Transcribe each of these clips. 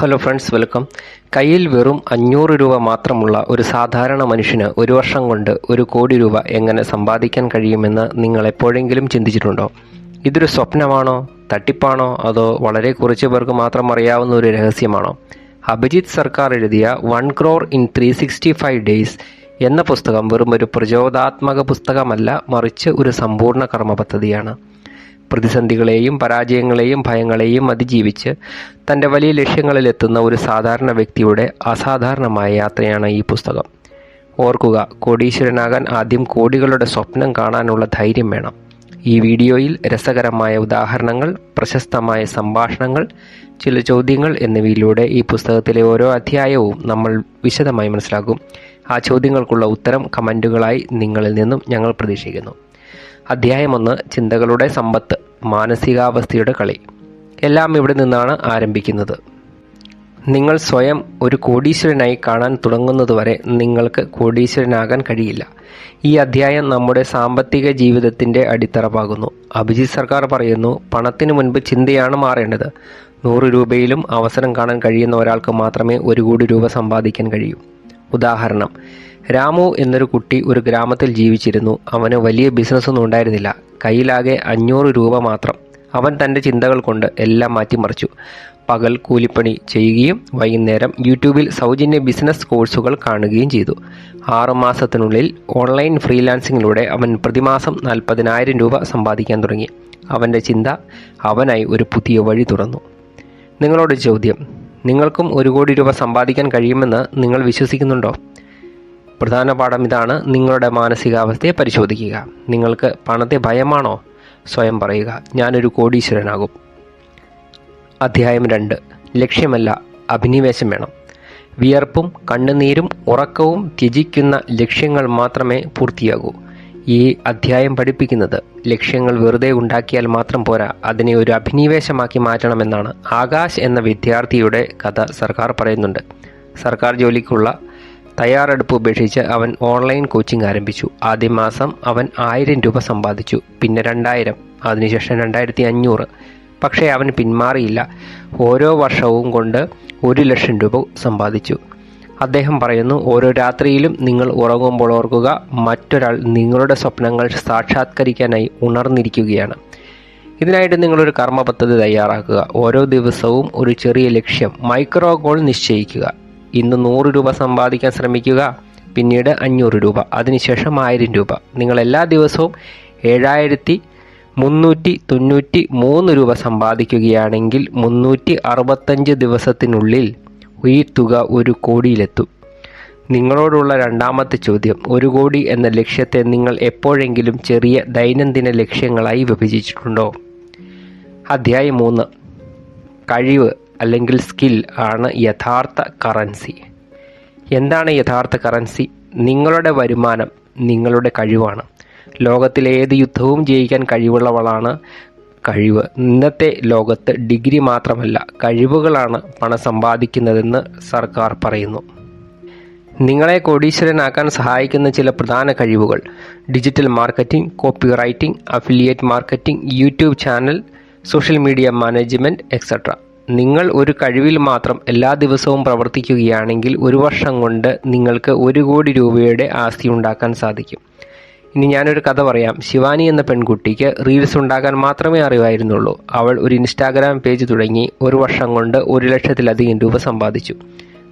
Hello friends welcome കയ്യിൽ വെറും അഞ്ഞൂറ് രൂപ മാത്രമുള്ള ഒരു സാധാരണ മനുഷ്യന് ഒരു വർഷം കൊണ്ട് ഒരു കോടി രൂപ എങ്ങനെ സമ്പാദിക്കാൻ കഴിയുമെന്ന് നിങ്ങൾ എപ്പോഴെങ്കിലും ചിന്തിച്ചിട്ടുണ്ടോ? ഇതൊരു സ്വപ്നമാണോ? തട്ടിപ്പാണോ? അതോ വളരെ കുറച്ച് പേർക്ക് മാത്രം അറിയാവുന്ന ഒരു രഹസ്യമാണോ? അഭിജിത് സർക്കാർ എഴുതിയ one crore in three sixty five days എന്ന പുസ്തകം വെറും ഒരു പ്രചോദാത്മക പുസ്തകമല്ല മറിച്ച് ഒരു സമ്പൂർണ കർമ്മ പദ്ധതിയാണ്. പ്രതിസന്ധികളെയും പരാജയങ്ങളെയും ഭയങ്ങളെയും അതിജീവിച്ച് തന്റെ വലിയ ലക്ഷ്യങ്ങളിലെത്തുന്ന ഒരു സാധാരണ വ്യക്തിയുടെ അസാധാരണമായ യാത്രയാണ് ഈ പുസ്തകം. ഓർക്കുക കോടീശ്വരനാകാൻ ആദ്യം കോടികളുടെ സ്വപ്നം കാണാനുള്ള ധൈര്യം വേണം. ഈ വീഡിയോയിൽ രസകരമായ ഉദാഹരണങ്ങൾ പ്രശസ്തമായ സംഭാഷണങ്ങൾ ചില ചോദ്യങ്ങൾ എന്നിവയിലൂടെ ഈ പുസ്തകത്തിലെ ഓരോ അധ്യായവും നമ്മൾ വിശദമായി മനസ്സിലാക്കും. ആ ചോദ്യങ്ങൾക്കുള്ള ഉത്തരം കമന്റുകളായി നിങ്ങളിൽ നിന്നും ഞങ്ങൾ പ്രതീക്ഷിക്കുന്നു. അധ്യായം ഒന്ന് ചിന്തകളുടെ സമ്പത്ത് മാനസികാവസ്ഥയുടെ കളി. എല്ലാം ഇവിടെ നിന്നാണ് ആരംഭിക്കുന്നത്. നിങ്ങൾ സ്വയം ഒരു കോടീശ്വരനായി കാണാൻ തുടങ്ങുന്നതുവരെ നിങ്ങൾക്ക് കോടീശ്വരനാകാൻ കഴിയില്ല. ഈ അധ്യായം നമ്മുടെ സാമ്പത്തിക ജീവിതത്തിന്റെ അടിത്തറ പാകുന്നു അഭിജിത് സർക്കാർ പറയുന്നു പണത്തിന് മുൻപ് ചിന്തയാണ് മാറേണ്ടത്. നൂറ് രൂപയിലും അവസരം കാണാൻ കഴിയുന്ന ഒരാൾക്ക് മാത്രമേ ഒരു കോടി രൂപ സമ്പാദിക്കാൻ കഴിയൂ. ഉദാഹരണം രാമു എന്നൊരു കുട്ടി ഒരു ഗ്രാമത്തിൽ ജീവിച്ചിരുന്നു. അവന് വലിയ ബിസിനസ്സൊന്നും ഉണ്ടായിരുന്നില്ല. കയ്യിലാകെ അഞ്ഞൂറ് രൂപ മാത്രം. അവൻ തന്റെ ചിന്തകൾ കൊണ്ട് എല്ലാം മാറ്റിമറിച്ചു. പകൽ കൂലിപ്പണി ചെയ്യുകയും വൈകുന്നേരം യൂട്യൂബിൽ സൗജന്യ ബിസിനസ് കോഴ്സുകൾ കാണുകയും ചെയ്തു. ആറുമാസത്തിനുള്ളിൽ ഓൺലൈൻ ഫ്രീലാൻസിങ്ങിലൂടെ അവൻ പ്രതിമാസം നാൽപ്പതിനായിരം രൂപ സമ്പാദിക്കാൻ തുടങ്ങി. അവന്റെ ചിന്ത അവനായി ഒരു പുതിയ വഴി തുറന്നു. നിങ്ങളോട് ചോദ്യം നിങ്ങൾക്കും ഒരു കോടി രൂപ സമ്പാദിക്കാൻ കഴിയുമെന്ന് നിങ്ങൾ വിശ്വസിക്കുന്നുണ്ടോ? പ്രധാന പാഠം ഇതാണ്. നിങ്ങളുടെ മാനസികാവസ്ഥയെ പരിശോധിക്കുക. നിങ്ങൾക്ക് പണത്തെ ഭയമാണോ? സ്വയം പറയുക. ഞാനൊരു കോടീശ്വരനാകും. അധ്യായം രണ്ട്. ലക്ഷ്യമല്ല അഭിനിവേശം വേണം. വിയർപ്പും കണ്ണുനീരും ഉറക്കവും ത്യജിക്കുന്ന ലക്ഷ്യങ്ങൾ മാത്രമേ പൂർത്തിയാകൂ. ഈ അധ്യായം പഠിപ്പിക്കുന്നത്. ലക്ഷ്യങ്ങൾ വെറുതെ ഉണ്ടാക്കിയാൽ മാത്രം പോരാ. അതിനെ ഒരു അഭിനിവേശമാക്കി മാറ്റണമെന്നാണ് ആകാശ് എന്ന വിദ്യാർത്ഥിയുടെ കഥ സർക്കാർ പറയുന്നുണ്ട്. സർക്കാർ ജോലിക്കുള്ള തയ്യാറെടുപ്പ് ഉപേക്ഷിച്ച് അവൻ ഓൺലൈൻ കോച്ചിങ് ആരംഭിച്ചു. ആദ്യ മാസം അവൻ ആയിരം രൂപ സമ്പാദിച്ചു. പിന്നെ രണ്ടായിരം അതിനുശേഷം രണ്ടായിരത്തി അഞ്ഞൂറ് പക്ഷേ അവൻ പിന്മാറിയില്ല. ഓരോ വർഷവും കൊണ്ട് ഒരു ലക്ഷം രൂപ സമ്പാദിച്ചു. അദ്ദേഹം പറയുന്നു ഓരോ രാത്രിയിലും നിങ്ങൾ ഉറങ്ങുമ്പോൾ ഓർക്കുക മറ്റൊരാൾ നിങ്ങളുടെ സ്വപ്നങ്ങൾ സാക്ഷാത്കരിക്കാനായി ഉണർന്നിരിക്കുകയാണ്. ഇതിനായിട്ട് നിങ്ങളൊരു കർമ്മ പദ്ധതി തയ്യാറാക്കുക. ഓരോ ദിവസവും ഒരു ചെറിയ ലക്ഷ്യം മൈക്രോ ഗോൾ നിശ്ചയിക്കുക. ഇന്ന് നൂറ് രൂപ സമ്പാദിക്കാൻ ശ്രമിക്കുക പിന്നീട് അഞ്ഞൂറ് രൂപ അതിനുശേഷം ആയിരം രൂപ. നിങ്ങൾ എല്ലാ ദിവസവും ഏഴായിരത്തി മുന്നൂറ്റി തൊണ്ണൂറ്റി മൂന്ന് രൂപ സമ്പാദിക്കുകയാണെങ്കിൽ മുന്നൂറ്റി അറുപത്തഞ്ച് ദിവസത്തിനുള്ളിൽ ഈ തുക ഒരു കോടിയിലെത്തും. നിങ്ങളോടുള്ള രണ്ടാമത്തെ ചോദ്യം ഒരു കോടി എന്ന ലക്ഷ്യത്തെ നിങ്ങൾ എപ്പോഴെങ്കിലും ചെറിയ ദൈനംദിന ലക്ഷ്യങ്ങളായി വിഭജിച്ചിട്ടുണ്ടോ? അധ്യായം മൂന്ന്. കഴിവ് അല്ലെങ്കിൽ സ്കിൽ ആണ് യഥാർത്ഥ കറൻസി. എന്താണ് യഥാർത്ഥ കറൻസി? നിങ്ങളുടെ വരുമാനം നിങ്ങളുടെ കഴിവാണ്. ലോകത്തിലെ ഏത് യുദ്ധവും ജയിക്കാൻ കഴിവുള്ളവളാണ് കഴിവ്. ഇന്നത്തെ ലോകത്ത് ഡിഗ്രി മാത്രമല്ല കഴിവുകളാണ് പണം സമ്പാദിക്കുന്നതെന്ന് സർക്കാർ പറയുന്നു. നിങ്ങളെ കോടീശ്വരനാക്കാൻ സഹായിക്കുന്ന ചില പ്രധാന കഴിവുകൾ. Digital marketing copy writing affiliate marketing YouTube channel social media management etcetera നിങ്ങൾ ഒരു കഴിവിൽ മാത്രം എല്ലാ ദിവസവും പ്രവർത്തിക്കുകയാണെങ്കിൽ ഒരു വർഷം കൊണ്ട് നിങ്ങൾക്ക് ഒരു കോടി രൂപയുടെ ആസ്തി ഉണ്ടാക്കാൻ സാധിക്കും. ഇനി ഞാനൊരു കഥ പറയാം. ശിവാനി എന്ന പെൺകുട്ടിക്ക് റീൽസ് ഉണ്ടാക്കാൻ മാത്രമേ അറിവായിരുന്നുള്ളൂ. അവൾ ഒരു ഇൻസ്റ്റാഗ്രാം പേജ് തുടങ്ങി ഒരു വർഷം കൊണ്ട് ഒരു ലക്ഷത്തിലധികം രൂപ സമ്പാദിച്ചു.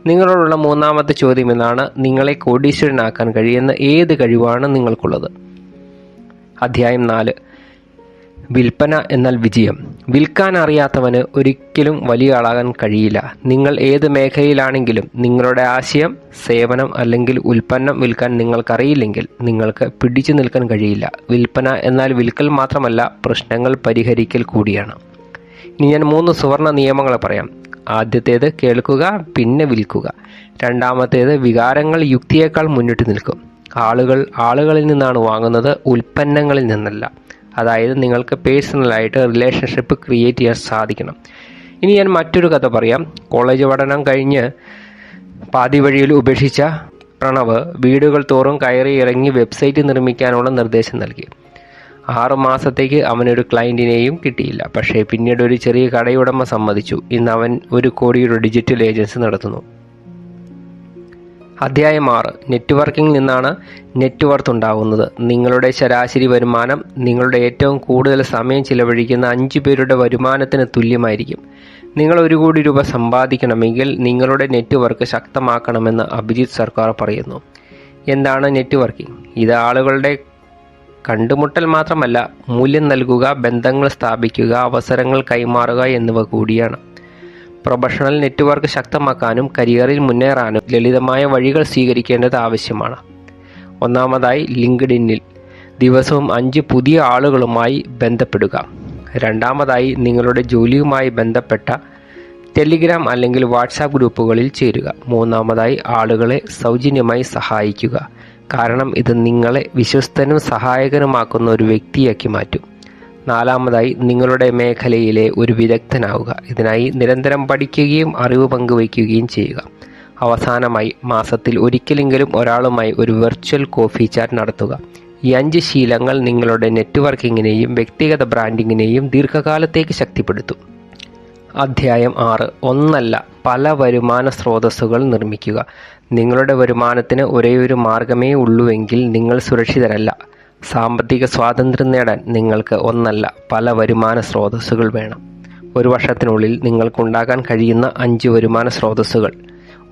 നിങ്ങളോടുള്ള മൂന്നാമത്തെ ചോദ്യം എന്നാണ് നിങ്ങളെ കോടീശ്വരനാക്കാൻ കഴിയുന്ന ഏത് കഴിവാണ് നിങ്ങൾക്കുള്ളത്? അധ്യായം നാല്. വിൽപ്പന എന്നാൽ വിജയം. വിൽക്കാൻ അറിയാത്തവന് ഒരിക്കലും വലിയ ആളാകാൻ കഴിയില്ല. നിങ്ങൾ ഏത് മേഖലയിലാണെങ്കിലും നിങ്ങളുടെ ആശയം സേവനം അല്ലെങ്കിൽ ഉൽപ്പന്നം വിൽക്കാൻ നിങ്ങൾക്കറിയില്ലെങ്കിൽ നിങ്ങൾക്ക് പിടിച്ചു നിൽക്കാൻ കഴിയില്ല. വിൽപ്പന എന്നാൽ വിൽക്കൽ മാത്രമല്ല പ്രശ്നങ്ങൾ പരിഹരിക്കൽ കൂടിയാണ്. ഇനി ഞാൻ മൂന്ന് സുവർണ നിയമങ്ങൾ പറയാം. ആദ്യത്തേത് കേൾക്കുക പിന്നെ വിൽക്കുക. രണ്ടാമത്തേത് വികാരങ്ങൾ യുക്തിയേക്കാൾ മുന്നിട്ട് നിൽക്കും. ആളുകൾ ആളുകളിൽ നിന്നാണ് വാങ്ങുന്നത് ഉൽപ്പന്നങ്ങളിൽ നിന്നല്ല. അതായത് നിങ്ങൾക്ക് പേഴ്സണലായിട്ട് റിലേഷൻഷിപ്പ് ക്രിയേറ്റ് ചെയ്യാൻ സാധിക്കണം. ഇനി ഞാൻ മറ്റൊരു കഥ പറയാം. കോളേജ് പഠനം കഴിഞ്ഞ് പാതി വഴിയിൽ ഉപേക്ഷിച്ച പ്രണവ് വീടുകൾ തോറും കയറി ഇറങ്ങി വെബ്സൈറ്റ് നിർമ്മിക്കാനുള്ള നിർദ്ദേശം നൽകി. ആറു മാസത്തേക്ക് അവനൊരു ക്ലയന്റിനെയും കിട്ടിയില്ല. പക്ഷേ പിന്നീട് ഒരു ചെറിയ കടയുടമ സമ്മതിച്ചു. ഇന്ന് അവൻ ഒരു കോടിയുടെ ഡിജിറ്റൽ ഏജൻസി നടത്തുന്നു. അധ്യായം ആറ്. നെറ്റ്വർക്കിംഗ് നിന്നാണ് നെറ്റ്വർത്ത് ഉണ്ടാകുന്നത് നിങ്ങളുടെ ശരാശരി വരുമാനം നിങ്ങളുടെ ഏറ്റവും കൂടുതൽ സമയം ചിലവഴിക്കുന്ന അഞ്ച് പേരുടെ വരുമാനത്തിന് തുല്യമായിരിക്കും. നിങ്ങൾ ഒരു കോടി രൂപ സമ്പാദിക്കണമെങ്കിൽ നിങ്ങളുടെ നെറ്റ്വർക്ക് ശക്തമാക്കണമെന്ന് അഭിജിത് സർക്കാർ പറയുന്നു. എന്താണ് നെറ്റ്വർക്കിംഗ്? ഇത് ആളുകളുടെ കണ്ടുമുട്ടൽ മാത്രമല്ല മൂല്യം നൽകുക ബന്ധങ്ങൾ സ്ഥാപിക്കുക അവസരങ്ങൾ കൈമാറുക എന്നിവ കൂടിയാണ്. പ്രൊഫഷണൽ നെറ്റ്വർക്ക് ശക്തമാക്കാനും കരിയറിൽ മുന്നേറാനും ലളിതമായ വഴികൾ സ്വീകരിക്കേണ്ടത് ആവശ്യമാണ്. ഒന്നാമതായി ലിങ്ക്ഡിന്നിൽ ദിവസവും അഞ്ച് പുതിയ ആളുകളുമായി ബന്ധപ്പെടുക. രണ്ടാമതായി നിങ്ങളുടെ ജോലിയുമായി ബന്ധപ്പെട്ട ടെലിഗ്രാം അല്ലെങ്കിൽ വാട്സാപ്പ് ഗ്രൂപ്പുകളിൽ ചേരുക. മൂന്നാമതായി ആളുകളെ സൗജന്യമായി സഹായിക്കുക. കാരണം ഇത് നിങ്ങളെ വിശ്വസ്തനും സഹായകനുമാക്കുന്ന ഒരു വ്യക്തിയാക്കി മാറ്റും. നാലാമതായി നിങ്ങളുടെ മേഖലയിലെ ഒരു വിദഗ്ധനാവുക. ഇതിനായി നിരന്തരം പഠിക്കുകയും അറിവ് പങ്കുവയ്ക്കുകയും ചെയ്യുക. അവസാനമായി മാസത്തിൽ ഒരിക്കലെങ്കിലും ഒരാളുമായി ഒരു വെർച്വൽ കോഫി ചാറ്റ് നടത്തുക. ഈ അഞ്ച് ശീലങ്ങൾ നിങ്ങളുടെ നെറ്റ്വർക്കിങ്ങിനെയും വ്യക്തിഗത ബ്രാൻഡിങ്ങിനെയും ദീർഘകാലത്തേക്ക് ശക്തിപ്പെടുത്തും. അധ്യായം ആറ്. ഒന്നല്ല പല വരുമാന സ്രോതസ്സുകൾ നിർമ്മിക്കുക. നിങ്ങളുടെ വരുമാനത്തിന് ഒരേയൊരു മാർഗമേ ഉള്ളൂവെങ്കിൽ നിങ്ങൾ സുരക്ഷിതരല്ല. സാമ്പത്തിക സ്വാതന്ത്ര്യം നേടാൻ നിങ്ങൾക്ക് ഒന്നല്ല പല വരുമാന സ്രോതസ്സുകൾ വേണം. ഒരു വർഷത്തിനുള്ളിൽ നിങ്ങൾക്കുണ്ടാകാൻ കഴിയുന്ന അഞ്ച് വരുമാന സ്രോതസ്സുകൾ.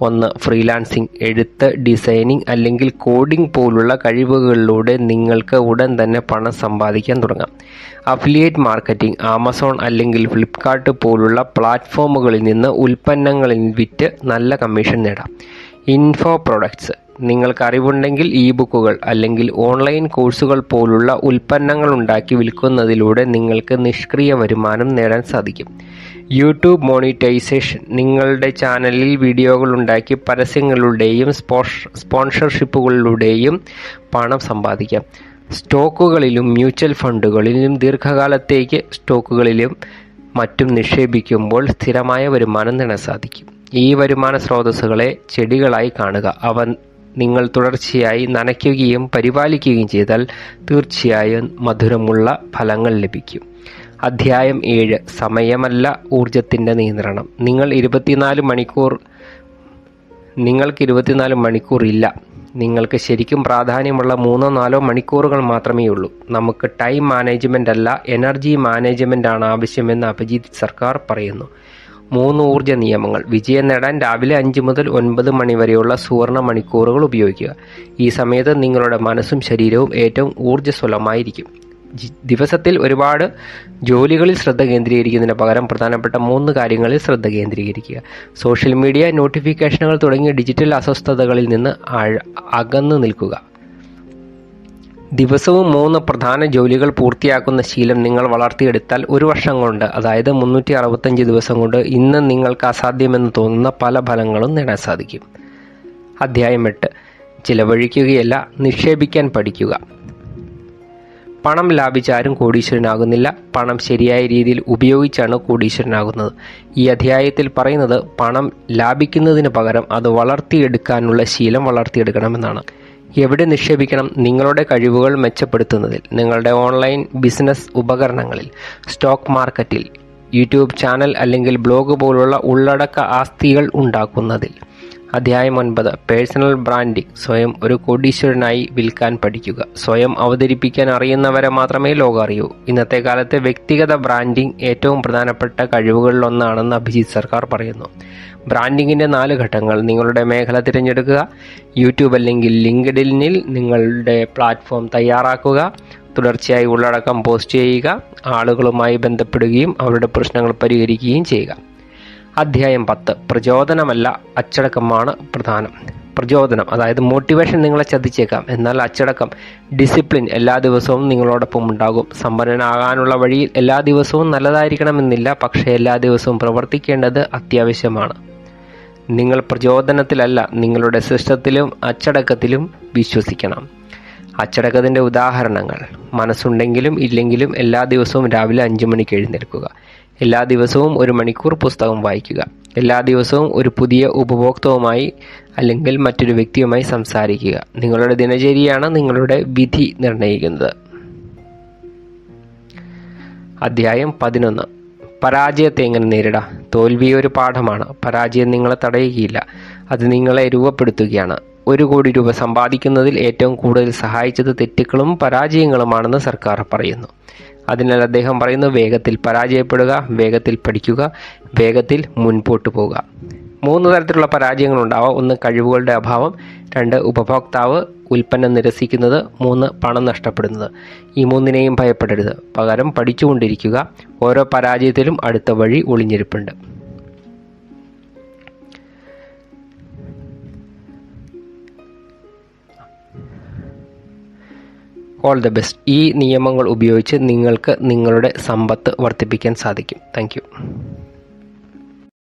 ഒന്ന് ഫ്രീലാൻസിംഗ്. എഴുത്ത് ഡിസൈനിങ് അല്ലെങ്കിൽ കോഡിംഗ് പോലുള്ള കഴിവുകളിലൂടെ നിങ്ങൾക്ക് ഉടൻ തന്നെ പണം സമ്പാദിക്കാൻ തുടങ്ങാം. അഫിലിയേറ്റ് മാർക്കറ്റിംഗ് ആമസോൺ അല്ലെങ്കിൽ ഫ്ലിപ്കാർട്ട് പോലുള്ള പ്ലാറ്റ്ഫോമുകളിൽ നിന്ന് ഉൽപ്പന്നങ്ങളിൽ വിറ്റ് നല്ല കമ്മീഷൻ നേടാം. Info products. നിങ്ങൾക്ക് അറിവുണ്ടെങ്കിൽ ഇ ബുക്കുകൾ അല്ലെങ്കിൽ ഓൺലൈൻ കോഴ്സുകൾ പോലുള്ള ഉൽപ്പന്നങ്ങൾ ഉണ്ടാക്കി വിൽക്കുന്നതിലൂടെ നിങ്ങൾക്ക് നിഷ്ക്രിയ വരുമാനം നേടാൻ സാധിക്കും. യൂട്യൂബ് മോണിറ്റൈസേഷൻ നിങ്ങളുടെ ചാനലിൽ വീഡിയോകൾ ഉണ്ടാക്കി പരസ്യങ്ങളുടെയും സ്പോൺസർഷിപ്പുകളിലൂടെയും പണം സമ്പാദിക്കാം. സ്റ്റോക്കുകളിലും മ്യൂച്വൽ ഫണ്ടുകളിലും ദീർഘകാലത്തേക്ക് സ്റ്റോക്കുകളിലും മറ്റും നിക്ഷേപിക്കുമ്പോൾ സ്ഥിരമായ വരുമാനം നേടാൻ സാധിക്കും. ഈ വരുമാന സ്രോതസ്സുകളെ ചെടികളായി കാണുക. അവ നിങ്ങൾ തുടർച്ചയായി നനയ്ക്കുകയും പരിപാലിക്കുകയും ചെയ്താൽ തീർച്ചയായും മധുരമുള്ള ഫലങ്ങൾ ലഭിക്കും. അധ്യായം ഏഴ് സമയമല്ല ഊർജത്തിന്റെ നിയന്ത്രണം. നിങ്ങൾ ഇരുപത്തിനാല് മണിക്കൂർ നിങ്ങൾക്ക് ഇരുപത്തിനാല് മണിക്കൂർ ഇല്ല. നിങ്ങൾക്ക് ശരിക്കും പ്രാധാന്യമുള്ള മൂന്നോ നാലോ മണിക്കൂറുകൾ മാത്രമേ ഉള്ളൂ. നമുക്ക് ടൈം മാനേജ്മെന്റ് അല്ല എനർജി മാനേജ്മെന്റ് ആണ് ആവശ്യമെന്ന് അഭിജിത് സർക്കാർ പറയുന്നു. മൂന്ന് ഊർജ നിയമങ്ങൾ. വിജയം നേടാൻ രാവിലെ അഞ്ച് മുതൽ ഒൻപത് മണി വരെയുള്ള സുവർണ മണിക്കൂറുകൾ ഉപയോഗിക്കുക. ഈ സമയത്ത് നിങ്ങളുടെ മനസ്സും ശരീരവും ഏറ്റവും ഊർജസ്വലമായിരിക്കും. ദിവസത്തിൽ ഒരുപാട് ജോലികളിൽ ശ്രദ്ധ കേന്ദ്രീകരിക്കുന്നതിന് പകരം പ്രധാനപ്പെട്ട മൂന്ന് കാര്യങ്ങളിൽ ശ്രദ്ധ കേന്ദ്രീകരിക്കുക. സോഷ്യൽ മീഡിയ നോട്ടിഫിക്കേഷനുകൾ തുടങ്ങിയ ഡിജിറ്റൽ അസ്വസ്ഥതകളിൽ നിന്ന് അകന്നു നിൽക്കുക. ദിവസവും മൂന്ന് പ്രധാന ജോലികൾ പൂർത്തിയാക്കുന്ന ശീലം നിങ്ങൾ വളർത്തിയെടുത്താൽ ഒരു വർഷം കൊണ്ട് അതായത് മുന്നൂറ്റി അറുപത്തഞ്ച് ദിവസം കൊണ്ട് ഇന്ന് നിങ്ങൾക്ക് അസാധ്യമെന്ന് തോന്നുന്ന പല ഫലങ്ങളും നേടാൻ സാധിക്കും. അധ്യായം എട്ട്. ചിലവഴിക്കുകയല്ല നിക്ഷേപിക്കാൻ പഠിക്കുക. പണം ലാഭിച്ചാരും കോടീശ്വരനാകുന്നില്ല. പണം ശരിയായ രീതിയിൽ ഉപയോഗിച്ചാണ് കോടീശ്വരനാകുന്നത്. ഈ അധ്യായത്തിൽ പറയുന്നത് പണം ലാഭിക്കുന്നതിന് പകരം അത് വളർത്തിയെടുക്കാനുള്ള ശീലം വളർത്തിയെടുക്കണമെന്നാണ്. എവിടെ നിക്ഷേപിക്കണം നിങ്ങളുടെ കഴിവുകൾ മെച്ചപ്പെടുത്തുന്നതിൽ നിങ്ങളുടെ ഓൺലൈൻ ബിസിനസ് ഉപകരണങ്ങളിൽ സ്റ്റോക്ക് മാർക്കറ്റിൽ യൂട്യൂബ് ചാനൽ അല്ലെങ്കിൽ ബ്ലോഗ് പോലുള്ള ഉള്ളടക്ക ആസ്തികൾ ഉണ്ടാക്കുന്നതിൽ. അധ്യായം ഒൻപത്. പേഴ്സണൽ ബ്രാൻഡിംഗ് സ്വയം ഒരു കോടീശ്വരനായി വിൽക്കാൻ പഠിക്കുക. സ്വയം അവതരിപ്പിക്കാൻ അറിയുന്നവരെ മാത്രമേ ലോകം അറിയൂ. ഇന്നത്തെ കാലത്തെ വ്യക്തിഗത ബ്രാൻഡിംഗ് ഏറ്റവും പ്രധാനപ്പെട്ട കഴിവുകളിലൊന്നാണെന്ന് അഭിജിത് സർക്കാർ പറയുന്നു. ബ്രാൻഡിങ്ങിന്റെ നാല് ഘട്ടങ്ങൾ നിങ്ങളുടെ മേഖല തിരഞ്ഞെടുക്കുക യൂട്യൂബ് അല്ലെങ്കിൽ ലിങ്ക്ഡിനിൽ നിങ്ങളുടെ പ്ലാറ്റ്ഫോം തയ്യാറാക്കുക തുടർച്ചയായി ഉള്ളടക്കം പോസ്റ്റ് ചെയ്യുക ആളുകളുമായി ബന്ധപ്പെടുകയും അവരുടെ പ്രശ്നങ്ങൾ പരിഹരിക്കുകയും ചെയ്യുക. അധ്യായം പത്ത്. പ്രചോദനമല്ല അച്ചടക്കമാണ് പ്രധാനം. പ്രചോദനം അതായത് മോട്ടിവേഷൻ നിങ്ങളെ ചതിച്ചേക്കാം എന്നാൽ അച്ചടക്കം ഡിസിപ്ലിൻ എല്ലാ ദിവസവും നിങ്ങളോടൊപ്പം ഉണ്ടാകും. സമ്പന്നനാകാനുള്ള വഴിയിൽ എല്ലാ ദിവസവും നല്ലതായിരിക്കണമെന്നില്ല പക്ഷേ എല്ലാ ദിവസവും പ്രവർത്തിക്കേണ്ടത് അത്യാവശ്യമാണ്. നിങ്ങൾ പ്രചോദനത്തിലല്ല നിങ്ങളുടെ സിസ്റ്റത്തിലും അച്ചടക്കത്തിലും വിശ്വസിക്കണം. അച്ചടക്കത്തിന്റെ ഉദാഹരണങ്ങൾ മനസ്സുണ്ടെങ്കിലും ഇല്ലെങ്കിലും എല്ലാ ദിവസവും രാവിലെ അഞ്ച് മണിക്ക് എഴുന്നേൽക്കുക. എല്ലാ ദിവസവും ഒരു മണിക്കൂർ പുസ്തകം വായിക്കുക. എല്ലാ ദിവസവും ഒരു പുതിയ ഉപഭോക്താവുമായി അല്ലെങ്കിൽ മറ്റൊരു വ്യക്തിയുമായി സംസാരിക്കുക. നിങ്ങളുടെ ദിനചര്യയാണ് നിങ്ങളുടെ വിധി നിർണയിക്കുന്നത്. അധ്യായം പതിനൊന്ന്. പരാജയത്തെ എങ്ങനെ നേരിടാം? തോൽവി ഒരു പാഠമാണ്. പരാജയം നിങ്ങളെ തടയുകയില്ല. അത് നിങ്ങളെ രൂപപ്പെടുത്തുകയാണ്. ഒരു കോടി രൂപ സമ്പാദിക്കുന്നതിൽ ഏറ്റവും കൂടുതൽ സഹായിച്ചത് തെറ്റുകളും പരാജയങ്ങളുമാണെന്ന് സർക്കാർ പറയുന്നു. അതിനാൽ അദ്ദേഹം പറയുന്നു വേഗത്തിൽ പരാജയപ്പെടുക വേഗത്തിൽ പഠിക്കുക വേഗത്തിൽ മുൻപോട്ട് പോവുക. മൂന്ന് തരത്തിലുള്ള പരാജയങ്ങളുണ്ടാവാം. ഒന്ന് കഴിവുകളുടെ അഭാവം രണ്ട് ഉപഭോക്താവ് ഉൽപ്പന്നം നിരസിക്കുന്നത് മൂന്ന് പണം നഷ്ടപ്പെടുന്നത്. ഈ മൂന്നിനെയും ഭയപ്പെടരുത്. പകരം പഠിച്ചുകൊണ്ടിരിക്കുക. ഓരോ പരാജയത്തിലും അടുത്ത വഴി ഒളിഞ്ഞിരിപ്പുണ്ട്. ഓൾ ദ ബെസ്റ്റ് ഈ നിയമങ്ങൾ ഉപയോഗിച്ച് നിങ്ങൾക്ക് നിങ്ങളുടെ സമ്പത്ത് വർദ്ധിപ്പിക്കാൻ സാധിക്കും. താങ്ക്